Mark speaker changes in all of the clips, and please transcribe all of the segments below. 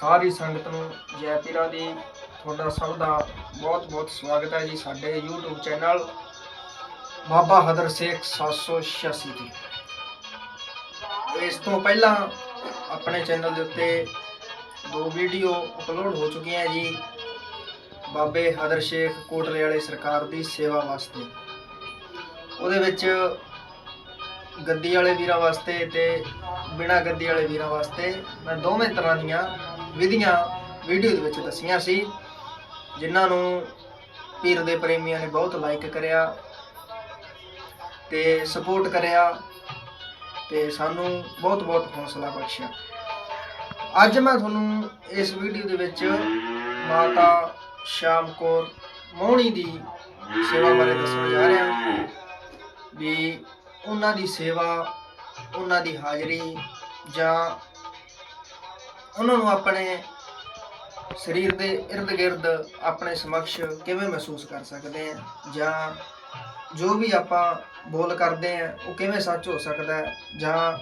Speaker 1: ਸਾਰੀ ਸੰਗਤ ਨੂੰ ਜੈ ਪੀਰਾਂ ਦੀ ਤੁਹਾਡਾ ਸਭ ਦਾ ਬਹੁਤ ਬਹੁਤ ਸਵਾਗਤ ਹੈ ਜੀ ਸਾਡੇ YouTube ਚੈਨਲ ਬਾਬਾ ਹਦਰ ਸੇਖ 786 ਦੀ ਇਸ ਤੋਂ ਪਹਿਲਾਂ ਆਪਣੇ ਚੈਨਲ ਦੇ ਉੱਤੇ ਦੋ ਵੀਡੀਓ ਅਪਲੋਡ ਹੋ ਚੁੱਕੀਆਂ ਜੀ ਬਾਬੇ ਹਦਰ ਸ਼ੇਖ ਕੋਟਲੇ ਵਾਲੇ ਸਰਕਾਰ ਦੀ ਸੇਵਾ ਵਾਸਤੇ। ਉਹਦੇ ਵਿੱਚ ਗੱਦੀ ਵਾਲੇ ਵੀਰਾਂ ਵਾਸਤੇ ਤੇ ਬਿਨਾਂ ਗੱਦੀ ਵਾਲੇ ਵੀਰਾਂ ਵਾਸਤੇ ਮੈਂ ਦੋਵੇਂ ਤਰ੍ਹਾਂ ਦੀਆਂ ਵਿਧੀਆਂ ਵੀਡੀਓ ਦੇ ਵਿੱਚ ਦੱਸੀਆਂ ਸੀ, ਜਿਨ੍ਹਾਂ ਨੂੰ ਪੀਰ ਦੇ ਪ੍ਰੇਮੀਆਂ ਨੇ ਬਹੁਤ ਲਾਈਕ ਕਰਿਆ ਤੇ ਸਪੋਰਟ ਕਰਿਆ ਤੇ ਸਾਨੂੰ ਬਹੁਤ ਬਹੁਤ ਹੌਸਲਾ ਬਖਸ਼ਿਆ। ਅੱਜ ਮੈਂ ਤੁਹਾਨੂੰ ਇਸ ਵੀਡੀਓ ਦੇ ਵਿੱਚ ਮਾਤਾ ਸ਼ਾਮ ਕੌਰ ਮੋਹਣੀ ਦੀ ਸੇਵਾ ਬਾਰੇ ਦੱਸਣ ਜਾ ਰਿਹਾ ਹਾਂ। ਵੀ ਉਹਨਾਂ ਦੀ ਸੇਵਾ, ਉਹਨਾਂ ਦੀ ਹਾਜ਼ਰੀ ਜਾਂ ਉਹਨਾਂ ਨੂੰ ਆਪਣੇ ਸਰੀਰ ਦੇ ird ਗਿਰਦ ਆਪਣੇ ਸਮਕਸ਼ ਕਿਵੇਂ ਮਹਿਸੂਸ ਕਰ ਸਕਦੇ ਆ? ਜਾਂ ਜੋ ਵੀ ਆਪਾਂ ਬੋਲ ਕਰਦੇ ਆ, ਉਹ ਕਿਵੇਂ ਸੱਚ ਹੋ ਸਕਦਾ ਹੈ? ਜਾਂ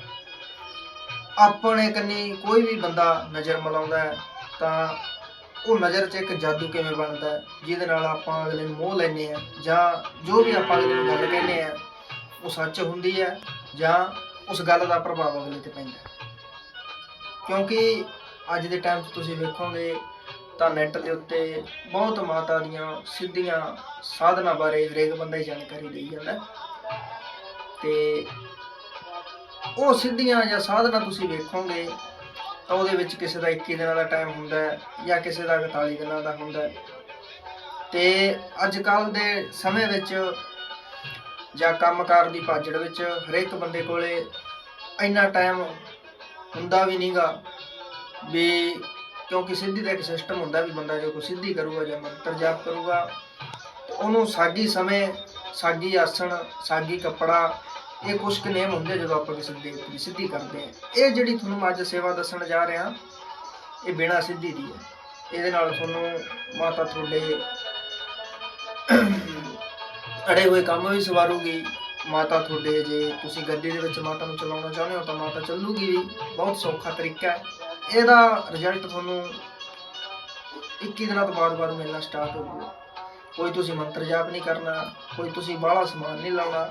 Speaker 1: ਆਪਣੇ ਕੰਨੀ ਕੋਈ ਵੀ ਬੰਦਾ ਨਜ਼ਰ ਮਿਲਾਉਂਦਾ ਹੈ, ਤਾਂ ਉਹ ਨਜ਼ਰ 'ਚ ਇੱਕ ਜਾਦੂ ਕਿਵੇਂ ਬਣਦਾ ਹੈ? ਜਿਹਦੇ ਨਾਲ ਆਪਾਂ ਅਗਲੇ ਨੂੰ ਮੋਹ ਲੈਂਦੇ ਆ, ਜਾਂ ਜੋ ਵੀ ਆਪਾਂ ਅਗਲੇ ਨੂੰ ਗੱਲ ਕਹਿੰਦੇ ਆ, ਉਹ ਸੱਚ ਹੁੰਦੀ ਹੈ, ਜਾਂ ਉਸ ਗੱਲ ਦਾ ਪ੍ਰਭਾਵ ਅਗਲੇ ਤੇ ਪੈਂਦਾ ਕਿਉਂਕਿ ਅੱਜ ਦੇ ਟਾਈਮ 'ਚ ਤੁਸੀਂ ਵੇਖੋਗੇ ਤਾਂ ਨੈੱਟ ਦੇ ਉੱਤੇ ਬਹੁਤ ਮਾਤਾ ਦੀਆਂ ਸਿੱਧੀਆਂ ਸਾਧਨਾ ਬਾਰੇ ਹਰੇਕ ਬੰਦਾ ਹੀ ਜਾਣਕਾਰੀ ਦੇਈ ਜਾਂਦਾ ਹੈ। ਤੇ ਉਹ ਸਿੱਧੀਆਂ ਜਾਂ ਸਾਧਨਾ ਤੁਸੀਂ ਵੇਖੋਗੇ ਤਾਂ ਉਹਦੇ ਵਿੱਚ ਕਿਸੇ ਦਾ 21 ਦਿਨਾਂ ਦਾ ਟਾਈਮ ਹੁੰਦਾ ਹੈ ਜਾਂ ਕਿਸੇ ਦਾ 41 ਦਿਨਾਂ ਦਾ ਹੁੰਦਾ ਹੈ ਤੇ ਅੱਜ ਕੱਲ ਦੇ ਸਮੇਂ ਵਿੱਚ ਜਾਂ ਕੰਮਕਾਰ ਦੀ ਭਾਜੜ ਵਿੱਚ ਹਰੇਕ ਬੰਦੇ ਕੋਲੇ ਇੰਨਾ ਟਾਈਮ ਹੁੰਦਾ ਵੀ ਨਹੀਂਗਾ ਵੀ ਕਿਉਂਕਿ ਸਿੱਧੀ ਦਾ ਇੱਕ ਸਿਸਟਮ ਹੁੰਦਾ ਵੀ ਬੰਦਾ ਜੋ ਕੋਈ ਸਿੱਧੀ ਕਰੂਗਾ ਜਾਂ ਮੰਤਰ ਜਾਪ ਕਰੂਗਾ ਉਹਨੂੰ ਸਾਗੀ ਸਮੇਂ, ਸਾਗੀ ਆਸਣ, ਸਾਗੀ ਕੱਪੜਾ, ਇਹ ਕੁਛ ਕੁ ਨੇਮ ਹੁੰਦੇ ਜਦੋਂ ਆਪਾਂ ਕਿਸੇ ਦੇਵਤੇ ਦੀ ਸਿੱਧੀ ਕਰਦੇ ਆ ਇਹ ਜਿਹੜੀ ਤੁਹਾਨੂੰ ਅੱਜ ਸੇਵਾ ਦੱਸਣ ਜਾ ਰਿਹਾ, ਇਹ ਬਿਨਾਂ ਸਿੱਧੀ ਦੀ ਹੈ। ਇਹਦੇ ਨਾਲ ਤੁਹਾਨੂੰ ਮਾਤਾ ਤੁਹਾਡੇ ਅੜੇ ਹੋਏ ਕੰਮ ਵੀ ਸਵਾਰੂਗੀ। ਮਾਤਾ ਤੁਹਾਡੇ ਜੇ ਤੁਸੀਂ ਗੱਡੀ ਦੇ ਵਿੱਚ ਮਾਤਾ ਨੂੰ ਚਲਾਉਣਾ ਚਾਹੁੰਦੇ ਹੋ ਤਾਂ ਮਾਤਾ ਚੱਲੂਗੀ ਵੀ। ਬਹੁਤ ਸੌਖਾ ਤਰੀਕਾ ਹੈ। ਇਹਦਾ ਰਿਜ਼ਲਟ ਤੁਹਾਨੂੰ 21 ਦਿਨਾਂ ਤੋਂ ਬਾਅਦ ਬਾਅਦ ਮਿਲਣਾ ਸਟਾਰਟ ਹੋ ਹੋਊਗਾ ਕੋਈ ਤੁਸੀਂ ਮੰਤਰ ਜਾਪ ਨਹੀਂ ਕਰਨਾ, ਕੋਈ ਤੁਸੀਂ ਬਾਹਲਾ ਸਮਾਨ ਨਹੀਂ ਲਾਉਣਾ,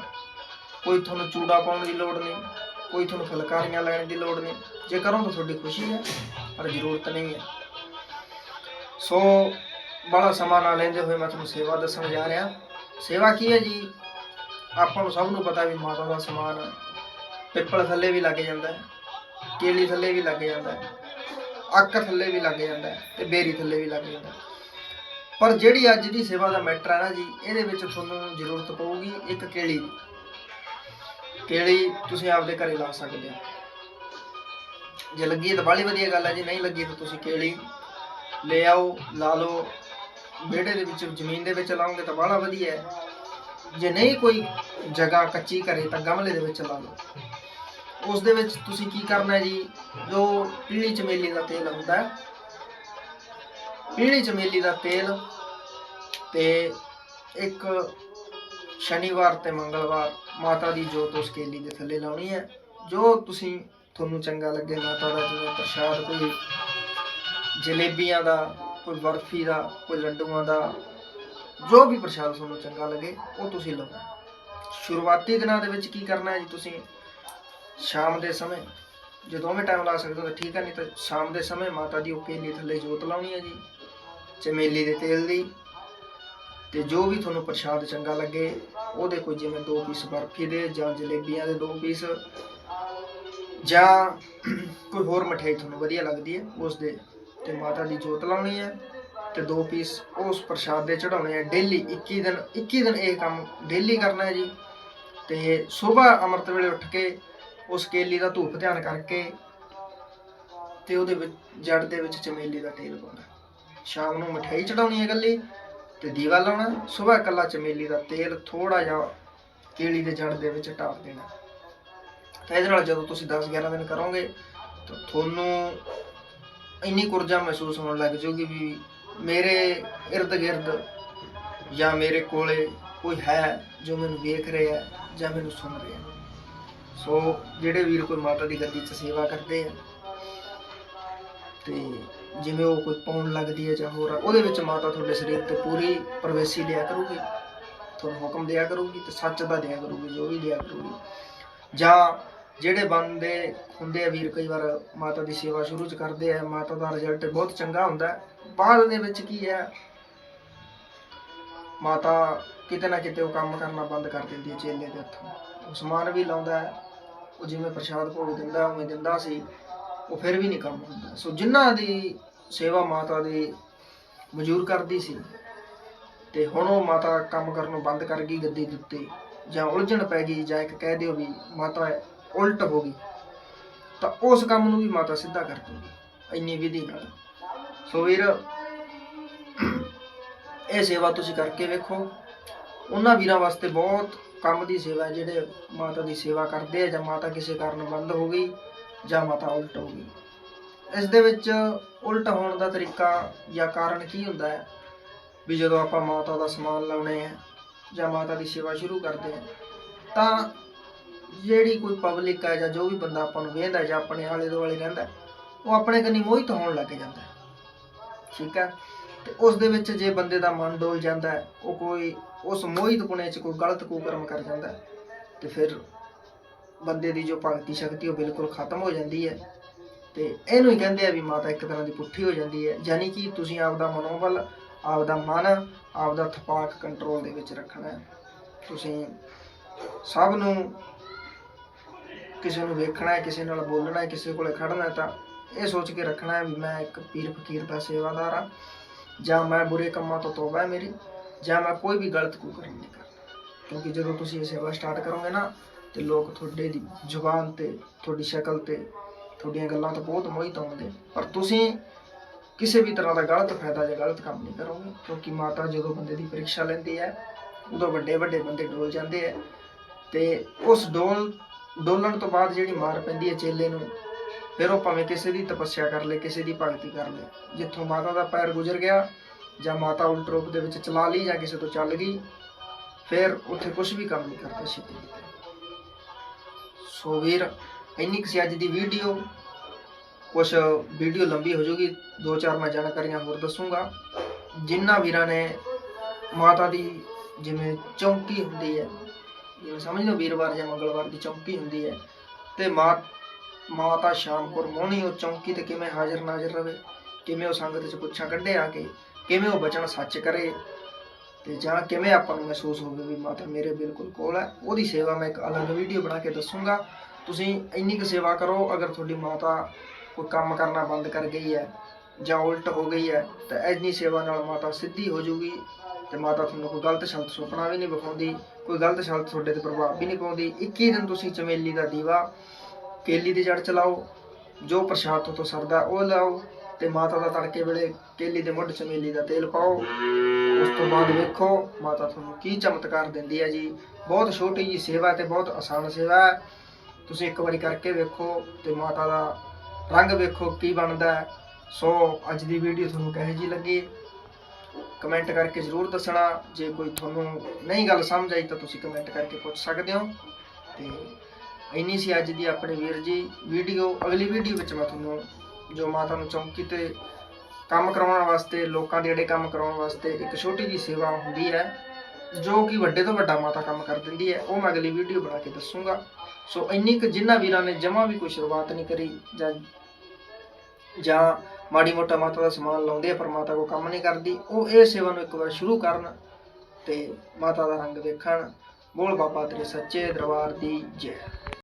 Speaker 1: ਕੋਈ ਤੁਹਾਨੂੰ ਚੂੜਾ ਪਾਉਣ ਦੀ ਲੋੜ ਨਹੀਂ, ਕੋਈ ਤੁਹਾਨੂੰ ਫੁਲਕਾਰੀਆਂ ਲੈਣ ਦੀ ਲੋੜ ਨਹੀਂ। ਜੇ ਕਰੋ ਤਾਂ ਤੁਹਾਡੀ ਖੁਸ਼ੀ ਹੈ, ਪਰ ਜ਼ਰੂਰਤ ਨਹੀਂ ਹੈ। ਸੋ ਬੜਾ ਸਮਾਂ ਨਾ ਲੈਂਦੇ ਹੋਏ ਮੈਂ ਤੁਹਾਨੂੰ ਸੇਵਾ ਦੱਸਣ ਜਾ ਰਿਹਾ। ਸੇਵਾ ਕੀ ਹੈ ਜੀ? ਆਪਾਂ ਨੂੰ ਸਭ ਨੂੰ ਪਤਾ ਵੀ ਮਾਤਾ ਦਾ ਸਮਾਨ ਪਿੱਪਲ ਥੱਲੇ ਵੀ ਲੱਗ ਜਾਂਦਾ ਹੈ, ਕੇਲੀ ਥੱਲੇ ਵੀ ਲੱਗ ਜਾਂਦਾ ਹੈ। ਅੱਕ ਥੱਲੇ ਵੀ ਲੱਗ ਜਾਂਦਾ ਤੇ ਬੇਰੀ ਥੱਲੇ ਵੀ ਲੱਗ ਜਾਂਦਾ ਪਰ ਜਿਹੜੀ ਅੱਜ ਦੀ ਸੇਵਾ ਦਾ ਮੈਟਰ ਹੈ ਨਾ ਜੀ, ਇਹਦੇ ਵਿੱਚ ਤੁਹਾਨੂੰ ਜ਼ਰੂਰਤ ਪਊਗੀ ਇੱਕ ਕੇਲੀ ਦੀ। ਕੇਲੀ ਤੁਸੀਂ ਆਪਦੇ ਘਰੇ ਲਾ ਸਕਦੇ ਹੋ। ਜੇ ਲੱਗੀ ਤਾਂ ਬਾਲੀ ਵਧੀਆ ਗੱਲ ਹੈ ਜੀ, ਨਹੀਂ ਲੱਗੀ ਤਾਂ ਤੁਸੀਂ ਕੇਲੀ ਲੈ ਆਓ, ਲਾ ਲਓ। ਵਿਹੜੇ ਦੇ ਵਿੱਚ, ਜ਼ਮੀਨ ਦੇ ਵਿੱਚ ਲਾਓਗੇ ਤਾਂ ਬਾਹਲਾ ਵਧੀਆ ਹੈ। ਜੇ ਨਹੀਂ ਕੋਈ ਜਗ੍ਹਾ ਕੱਚੀ ਘਰੇ ਤਾਂ ਗਮਲੇ ਦੇ ਵਿੱਚ ਲਾ ਲਓ। ਉਸ ਦੇ ਵਿੱਚ ਤੁਸੀਂ ਕੀ ਕਰਨਾ ਜੀ? ਜੋ ਪੀਲੀ ਚਮੇਲੀ ਦਾ ਤੇਲ ਹੁੰਦਾ ਹੈ। ਪੀਲੀ ਚਮੇਲੀ ਦਾ ਤੇਲ ਤੇ ਇੱਕ ਸ਼ਨੀਵਾਰ ਤੇ ਮੰਗਲਵਾਰ ਮਾਤਾ ਦੀ ਜੋਤ ਉਸ ਕੇਲੀ ਦੇ ਥੱਲੇ ਲਾਉਣੀ ਹੈ। ਜੋ ਤੁਸੀਂ ਤੁਹਾਨੂੰ ਚੰਗਾ ਲੱਗੇ ਮਾਤਾ ਦਾ, ਜਿਵੇਂ ਪ੍ਰਸ਼ਾਦ ਕੋਈ, ਜਲੇਬੀਆਂ ਦਾ, ਕੋਈ ਬਰਫੀ ਦਾ, ਕੋਈ ਲੱਡੂਆਂ ਦਾ, ਜੋ ਵੀ ਪ੍ਰਸ਼ਾਦ ਤੁਹਾਨੂੰ ਚੰਗਾ ਲੱਗੇ, ਉਹ ਤੁਸੀਂ ਲਓ। ਸ਼ੁਰੂਆਤੀ ਦਿਨਾਂ ਦੇ ਵਿੱਚ ਕੀ ਕਰਨਾ ਹੈ ਜੀ ਤੁਸੀਂ? ਸ਼ਾਮ ਦੇ ਸਮੇਂ, ਜੇ ਦੋਵੇਂ ਟਾਈਮ ਲਾ ਸਕਦੇ ਹੋ ਤਾਂ ਠੀਕ ਹੈ, ਨਹੀਂ ਤਾਂ ਸ਼ਾਮ ਦੇ ਸਮੇਂ ਮਾਤਾ ਦੀ ਉਹ ਕੇਲੀ ਥੱਲੇ ਜੋਤ ਲਾਉਣੀ ਹੈ ਜੀ, ਚਮੇਲੀ ਦੇ ਤੇਲ ਦੀ ਤੇ ਜੋ ਵੀ ਤੁਹਾਨੂੰ ਪ੍ਰਸ਼ਾਦ ਚੰਗਾ ਲੱਗੇ, ਉਹਦੇ ਕੋਈ ਜਿਵੇਂ ਦੋ ਪੀਸ ਬਰਫੀ ਦੇ ਜਾਂ ਜਲੇਬੀਆਂ ਦੇ ਦੋ ਪੀਸ ਜਾਂ ਕੋਈ ਹੋਰ ਮਠਿਆਈ ਤੁਹਾਨੂੰ ਵਧੀਆ ਲੱਗਦੀ ਹੈ, ਉਸ ਦੇ ਤੇ ਮਾਤਾ ਦੀ ਜੋਤ ਲਾਉਣੀ ਹੈ ਤੇ ਦੋ ਪੀਸ ਉਸ ਪ੍ਰਸ਼ਾਦ ਦੇ ਚੜਾਉਣੇ ਆ ਡੇਲੀ 21 ਦਿਨ 21 ਦਿਨ ਇਹ ਕੰਮ ਡੇਲੀ ਕਰਨਾ ਹੈ ਜੀ ਤੇ ਸਵੇਰ ਅੰਮ੍ਰਿਤ ਵੇਲੇ ਉੱਠ ਕੇ ਉਸ ਕੇਲੀ ਦਾ ਧੂਪ ਧਿਆਨ ਕਰਕੇ ਤੇ ਉਹਦੇ ਵਿੱਚ ਜੜ ਦੇ ਵਿੱਚ ਚਮੇਲੀ ਦਾ ਤੇਲ ਪਾਉਣਾ। ਸ਼ਾਮ ਨੂੰ ਮਠਿਆਈ ਚੜਾਉਣੀ ਹੈ ਇਕੱਲੀ ਤੇ ਦੀਵਾ ਲਾਉਣਾ ਸਵੇਰ ਇਕੱਲਾ ਚਮੇਲੀ ਦਾ ਤੇਲ ਥੋੜਾ ਜਿਹਾ ਕੇਲੀ ਦੇ ਜੜ ਦੇ ਵਿੱਚ ਢਾਲ ਦੇਣਾ। ਤਾਂ ਇਹਦੇ ਨਾਲ ਜਦੋਂ ਤੁਸੀਂ 10 11 ਦਿਨ ਕਰੋਗੇ ਤਾਂ ਤੁਹਾਨੂੰ ਇੰਨੀ ਕੁਰਜਾ ਮਹਿਸੂਸ ਹੋਣ ਲੱਗ ਜਾਊਗੀ ਵੀ ਮੇਰੇ ird ਗਿਰਦ ਜਾਂ ਮੇਰੇ ਕੋਲੇ ਕੋਈ ਹੈ ਜੋ ਮੈਨੂੰ ਵੇਖ ਰਿਹਾ ਹੈ ਜਾਂ ਮੈਨੂੰ ਸੁਣ ਰਿਹਾ ਹੈ। ਸੋ ਜਿਹੜੇ ਵੀਰ ਕੋਈ ਮਾਤਾ ਦੀ ਗੱਦੀ 'ਚ ਸੇਵਾ ਕਰਦੇ ਆ, ਤੇ ਜਿਵੇਂ ਉਹ ਕੋਈ ਪਾਉਣ ਲੱਗਦੀ ਹੈ ਜਾਂ ਹੋਰ ਉਹਦੇ ਵਿੱਚ ਮਾਤਾ ਤੁਹਾਡੇ ਸਰੀਰ ਤੇ ਪੂਰੀ ਪ੍ਰਵੇਸ਼ੀ ਦਿਆ ਕਰੂਗੀ, ਤੁਹਾਨੂੰ ਹੁਕਮ ਦਿਆ ਕਰੂਗੀ ਤੇ ਸੱਚ ਦਾ ਦਿਆ ਕਰੂਗੀ, ਜੋ ਵੀ ਦਿਆ ਕਰੂਗੀ। ਜਾਂ ਜਿਹੜੇ ਬੰਦੇ ਹੁੰਦੇ ਆ ਵੀਰ ਕਈ ਵਾਰ ਮਾਤਾ ਦੀ ਸੇਵਾ ਸ਼ੁਰੂ ਚ ਕਰਦੇ ਆ, ਮਾਤਾ ਦਾ ਰਿਜ਼ਲਟ ਬਹੁਤ ਚੰਗਾ ਹੁੰਦਾ ਬਾਅਦ ਦੇ ਵਿੱਚ ਕੀ ਹੈ? ਮਾਤਾ ਕਿਤੇ ਨਾ ਕਿਤੇ ਉਹ ਕੰਮ ਕਰਨਾ ਬੰਦ ਕਰ ਦਿੰਦੀ ਹੈ ਚੇਲੇ ਦੇ ਹੱਥੋਂ। ਸਮਾਨ ਵੀ ਲਾਉਂਦਾ ਹੈ ਉਹ ਜਿਵੇਂ ਪ੍ਰਸ਼ਾਦ ਭੋਗ ਦਿੰਦਾ, ਉਵੇਂ ਦਿੰਦਾ ਸੀ, ਉਹ ਫਿਰ ਵੀ ਨਹੀਂ ਕੰਮ ਹੁੰਦਾ। ਸੋ ਜਿਨ੍ਹਾਂ ਦੀ ਸੇਵਾ ਮਾਤਾ ਦੀ ਮਨਜ਼ੂਰ ਕਰਦੀ ਸੀ, ਤੇ ਹੁਣ ਉਹ ਮਾਤਾ ਕੰਮ ਕਰਨੋਂ ਬੰਦ ਕਰ ਗਈ ਗੱਦੀ ਦੇ ਉੱਤੇ, ਜਾਂ ਉਲਝਣ ਪੈ ਗਈ, ਜਾਂ ਇੱਕ ਕਹਿ ਦਿਓ ਵੀ ਮਾਤਾ ਉਲਟ ਹੋ ਗਈ, ਤਾਂ ਉਸ ਕੰਮ ਨੂੰ ਵੀ ਮਾਤਾ ਸਿੱਧਾ ਕਰ ਦੂਗੀ ਇੰਨੀ ਵਿਧੀ ਨਾਲ। ਸੋ ਵੀਰ, ਇਹ ਸੇਵਾ ਤੁਸੀਂ ਕਰਕੇ ਵੇਖੋ। ਉਹਨਾਂ ਵੀਰਾਂ ਵਾਸਤੇ ਬਹੁਤ ਕੰਮ ਦੀ ਸੇਵਾ ਜਿਹੜੇ ਮਾਤਾ ਦੀ ਸੇਵਾ ਕਰਦੇ ਆ ਜਾਂ ਮਾਤਾ ਕਿਸੇ ਕਾਰਨ ਬੰਦ ਹੋ ਗਈ ਜਾਂ ਮਾਤਾ ਉਲਟ ਹੋ ਗਈ। ਇਸ ਦੇ ਵਿੱਚ ਉਲਟ ਹੋਣ ਦਾ ਤਰੀਕਾ ਜਾਂ ਕਾਰਨ ਕੀ ਹੁੰਦਾ ਹੈ? ਵੀ ਜਦੋਂ ਆਪਾਂ ਮਾਤਾ ਦਾ ਸਮਾਨ ਲਾਉਣੇ ਆ ਜਾਂ ਮਾਤਾ ਦੀ ਸੇਵਾ ਸ਼ੁਰੂ ਕਰਦੇ ਆ, ਤਾਂ ਜਿਹੜੀ ਕੋਈ ਪਬਲਿਕ ਹੈ ਜਾਂ ਜੋ ਵੀ ਬੰਦਾ ਆਪਾਂ ਨੂੰ ਵੇਖਦਾ ਜਾਂ ਆਪਣੇ ਆਲੇ ਦੁਆਲੇ ਰਹਿੰਦਾ, ਉਹ ਆਪਣੇ ਕੰਨੀ ਮੋਹਿਤ ਹੋਣ ਲੱਗ ਜਾਂਦਾ ਠੀਕ ਹੈ? ਤੇ ਉਸ ਦੇ ਵਿੱਚ ਜੇ ਬੰਦੇ ਦਾ ਮਨ ਡੋਲ ਜਾਂਦਾ ਹੈ ਉਹ ਕੋਈ ਉਸ ਮੋਹਿਤ ਪੁਣੇ ਚ ਕੋਈ ਗਲਤ ਕੁਕਰਮ ਕਰ ਜਾਂਦਾ ਹੈ, ਤੇ ਫਿਰ ਬੰਦੇ ਦੀ ਜੋ ਭਗਤੀ ਸ਼ਕਤੀ ਉਹ ਬਿਲਕੁਲ ਖਤਮ ਹੋ ਜਾਂਦੀ ਹੈ। ਤੇ ਇਹਨੂੰ ਹੀ ਕਹਿੰਦੇ ਆ ਵੀ ਮਾਤਾ ਇੱਕ ਤਰ੍ਹਾਂ ਦੀ ਪੁੱਠੀ ਹੋ ਜਾਂਦੀ ਹੈ ਯਾਨੀ ਕਿ ਤੁਸੀਂ ਆਪਦਾ ਮਨੋਬਲ ਆਪਦਾ ਮਨ ਆਪਦਾ ਥਪਾਕ ਕੰਟਰੋਲ ਦੇ ਵਿੱਚ ਰੱਖਣਾ ਹੈ। ਤੁਸੀਂ ਸਭ ਨੂੰ ਕਿਸੇ ਨੂੰ ਵੇਖਣਾ ਹੈ ਕਿਸੇ ਨਾਲ ਬੋਲਣਾ ਹੈ ਕਿਸੇ ਕੋਲੇ ਖੜਨਾ ਹੈ ਤਾਂ ਇਹ ਸੋਚ ਕੇ ਰੱਖਣਾ ਹੈ ਵੀ ਮੈਂ ਇੱਕ ਪੀਰ ਫਕੀਰ ਦਾ ਸੇਵਾਦਾਰ ਆ ਜਾਂ ਮੈਂ ਬੁਰੇ ਕੰਮਾਂ ਤੋਂ ਤੋਬਾ ਹੈ ਮੇਰੀ, ਜਾਂ ਮੈਂ ਕੋਈ ਵੀ ਗਲਤ ਕੁਕਰਮ ਨਹੀਂ ਕਰਦਾ। ਕਿਉਂਕਿ ਜਦੋਂ ਤੁਸੀਂ ਇਹ ਸੇਵਾ ਸਟਾਰਟ ਕਰੋਗੇ ਨਾ, ਤੇ ਲੋਕ ਤੁਹਾਡੇ ਦੀ ਜ਼ੁਬਾਨ ਤੇ, ਤੁਹਾਡੀ ਸ਼ਕਲ ਤੇ, ਤੁਹਾਡੀਆਂ ਗੱਲਾਂ ਤੋਂ ਬਹੁਤ ਮੋਹਿਤ ਹੋਣਗੇ। ਪਰ ਤੁਸੀਂ ਕਿਸੇ ਵੀ ਤਰ੍ਹਾਂ ਦਾ ਗਲਤ ਫਾਇਦਾ ਜਾਂ ਗਲਤ ਕੰਮ ਨਹੀਂ ਕਰੋਗੇ, ਕਿਉਂਕਿ ਮਾਤਾ ਜਦੋਂ ਬੰਦੇ ਦੀ ਪ੍ਰੀਖਿਆ ਲੈਂਦੀ ਹੈ, ਉਦੋਂ ਵੱਡੇ ਵੱਡੇ ਬੰਦੇ ਡੋਲ ਜਾਂਦੇ ਆ ਤੇ ਉਸ ਡੋਲ, ਡੋਲਣ ਤੋਂ ਬਾਅਦ ਜਿਹੜੀ ਮਾਰ ਪੈਂਦੀ ਹੈ ਚੇਲੇ ਨੂੰ ਫਿਰ ਉਹ ਭਾਵੇਂ ਕਿਸੇ ਦੀ ਤਪੱਸਿਆ ਕਰ ਲੇ, ਕਿਸੇ ਦੀ ਭਗਤੀ ਕਰ ਲੇ। ਜਿੱਥੋਂ ਮਾਤਾ ਦਾ ਪੈਰ ਗੁਜ਼ਰ ਗਿਆ ਜਾਂ ਮਾਤਾ ਉਲਟ ਰੂਪ ਦੇ ਵਿੱਚ ਚਲਾ ਲਈ ਜਾਂ ਕਿਸੇ ਤੋਂ ਚੱਲ ਗਈ, ਫਿਰ ਉੱਥੇ ਕੁਝ ਵੀ ਕੰਮ ਨਹੀਂ ਕਰਦਾ ਛੇਤੀ ਸੋ ਵੀਰ, ਇੰਨੀ ਕੁ ਅੱਜ ਦੀ ਵੀਡੀਓ। ਕੁਛ ਵੀਡੀਓ ਲੰਬੀ ਹੋ ਜਾਊਗੀ, ਦੋ ਚਾਰ ਮੈਂ ਜਾਣਕਾਰੀਆਂ ਹੋਰ ਦੱਸੂਗਾ। ਜਿਨ੍ਹਾਂ ਵੀਰਾਂ ਨੇ ਮਾਤਾ ਦੀ ਜਿਵੇਂ ਚੌਂਕੀ ਹੁੰਦੀ ਹੈ, ਜਿਵੇਂ ਸਮਝ ਲਓ ਵੀਰਵਾਰ ਜਾਂ ਮੰਗਲਵਾਰ ਦੀ ਚੌਂਕੀ ਹੁੰਦੀ ਹੈ, ਤੇ ਮਾਂ ਮਾਤਾ ਸ਼ਾਮਪੁਰ ਮੋਹਣੀ ਉਹ ਚੌਂਕੀ ਤੇ ਕਿਵੇਂ ਹਾਜ਼ਰ ਨਾਜ਼ਰ ਰਵੇ, ਕਿਵੇਂ ਉਹ ਸੰਗਤ ਚ ਪੁੱਛਾਂ ਕੱਢੇ ਆ ਕੇ, ਕਿਵੇਂ ਉਹ ਬਚਨ ਸੱਚ ਕਰੇ ਤੇ ਜਾਂ ਕਿਵੇਂ ਆਪਾਂ ਨੂੰ ਮਹਿਸੂਸ ਹੋਵੇ ਵੀ ਮਾਤਾ ਮੇਰੇ ਬਿਲਕੁਲ ਕੋਲ ਹੈ, ਉਹਦੀ ਸੇਵਾ ਮੈਂ ਇੱਕ ਅਲੱਗ ਵੀਡੀਓ ਬਣਾ ਕੇ ਦੱਸੂਗਾ। ਤੁਸੀਂ ਇੰਨੀ ਕੁ ਸੇਵਾ ਕਰੋ, ਅਗਰ ਤੁਹਾਡੀ ਮਾਤਾ ਕੋਈ ਕੰਮ ਕਰਨਾ ਬੰਦ ਕਰ ਗਈ ਹੈ ਜਾਂ ਉਲਟ ਹੋ ਗਈ ਹੈ, ਤਾਂ ਇੰਨੀ ਸੇਵਾ ਨਾਲ ਮਾਤਾ ਸਿੱਧੀ ਹੋ ਜਾਊਗੀ ਤੇ ਮਾਤਾ ਤੁਹਾਨੂੰ ਕੋਈ ਗਲਤ ਸ਼ਬਦ ਸੁਪਨਾ ਵੀ ਨਹੀਂ ਵਿਖਾਉਂਦੀ, ਕੋਈ ਗਲਤ ਸ਼ਬਦ ਤੁਹਾਡੇ ਤੇ ਪ੍ਰਭਾਵ ਵੀ ਨਹੀਂ ਪਾਉਂਦੀ। 21 ਦਿਨ ਤੁਸੀਂ ਚਮੇਲੀ ਦਾ ਦੀਵਾ ਕੇਲੀ ਦੀ ਜੜ ਚਲਾਓ, ਜੋ ਪ੍ਰਸ਼ਾਦ ਤੋਂ ਸਰਦਾ ਉਹ ਲਾਓ ਤੇ ਮਾਤਾ ਦਾ ਤੜਕੇ ਵੇਲੇ ਕੇਲੀ ਦੇ ਮੁੱਢ ਚਮੇਲੀ ਦਾ ਤੇਲ ਪਾਓ। ਉਸ ਤੋਂ ਬਾਅਦ ਵੇਖੋ ਮਾਤਾ ਤੁਹਾਨੂੰ ਕੀ ਚਮਤਕਾਰ ਦਿੰਦੀ ਹੈ ਜੀ। ਬਹੁਤ ਛੋਟੀ ਜੀ ਸੇਵਾ ਤੇ ਬਹੁਤ ਆਸਾਨ ਸੇਵਾ ਹੈ। ਤੁਸੀਂ ਇੱਕ ਵਾਰੀ ਕਰਕੇ ਵੇਖੋ ਤੇ ਮਾਤਾ ਦਾ ਰੰਗ ਵੇਖੋ ਕੀ ਬਣਦਾ ਹੈ। ਸੋ ਅੱਜ ਦੀ ਵੀਡੀਓ ਤੁਹਾਨੂੰ ਕਿਹੋ ਜੀ ਲੱਗੀ? ਕਮੈਂਟ ਕਰਕੇ ਜ਼ਰੂਰ ਦੱਸਣਾ। ਜੇ ਕੋਈ ਤੁਹਾਨੂੰ ਨਹੀਂ ਗੱਲ ਸਮਝ ਆਈ ਤਾਂ ਤੁਸੀਂ ਕਮੈਂਟ ਕਰਕੇ ਪੁੱਛ ਸਕਦੇ ਹੋ। ਤੇ ਇੰਨੀ ਸੀ ਅੱਜ ਦੀ ਆਪਣੇ ਵੀਰ ਜੀ। ਵੀਡੀਓ ਅਗਲੀ ਵੀਡੀਓ ਵਿੱਚ ਮੈਂ ਤੁਹਾਨੂੰ ਜੋ ਮਾਤਾ ਨੂੰ ਚੌਂਕੀ ਤੇ ਕੰਮ ਕਰਾਉਣ ਵਾਸਤੇ, ਲੋਕਾਂ ਦੇ ਜਿਹੜੇ ਕੰਮ ਕਰਾਉਣ ਵਾਸਤੇ ਇੱਕ ਛੋਟੀ ਜੀ ਸੇਵਾ ਹੁੰਦੀ ਹੈ, ਜੋ ਕਿ ਵੱਡੇ ਤੋਂ ਵੱਡਾ ਮਾਤਾ ਕੰਮ ਕਰ ਦਿੰਦੀ ਹੈ, ਉਹ ਮੈਂ ਅਗਲੀ ਵੀਡੀਓ ਬਣਾ ਕੇ ਦੱਸੂਗਾ। ਸੋ ਇੰਨੀ ਕੁ ਜਿਨ੍ਹਾਂ ਵੀਰਾਂ ਨੇ ਜਮਾ ਵੀ ਕੋਈ ਸ਼ੁਰੂਆਤ ਨਹੀਂ ਕਰੀ, ਜਾਂ ਜਾਂ ਮਾੜੀ ਮੋਟਾ ਮਾਤਾ ਦਾ ਸਮਾਨ ਲਾਉਂਦੇ ਆ, ਪਰ ਮਾਤਾ ਕੋ ਕੰਮ ਨਹੀਂ ਕਰਦੀ, ਉਹ ਇਹ ਸੇਵਾ ਨੂੰ ਇੱਕ ਵਾਰ ਸ਼ੁਰੂ ਕਰਨ ਤੇ ਮਾਤਾ ਦਾ ਰੰਗ ਵੇਖਣ। ਬੋਲ ਬਾਬਾ ਤੇਰੇ ਸੱਚੇ ਦਰਬਾਰ ਦੀ ਜੈ।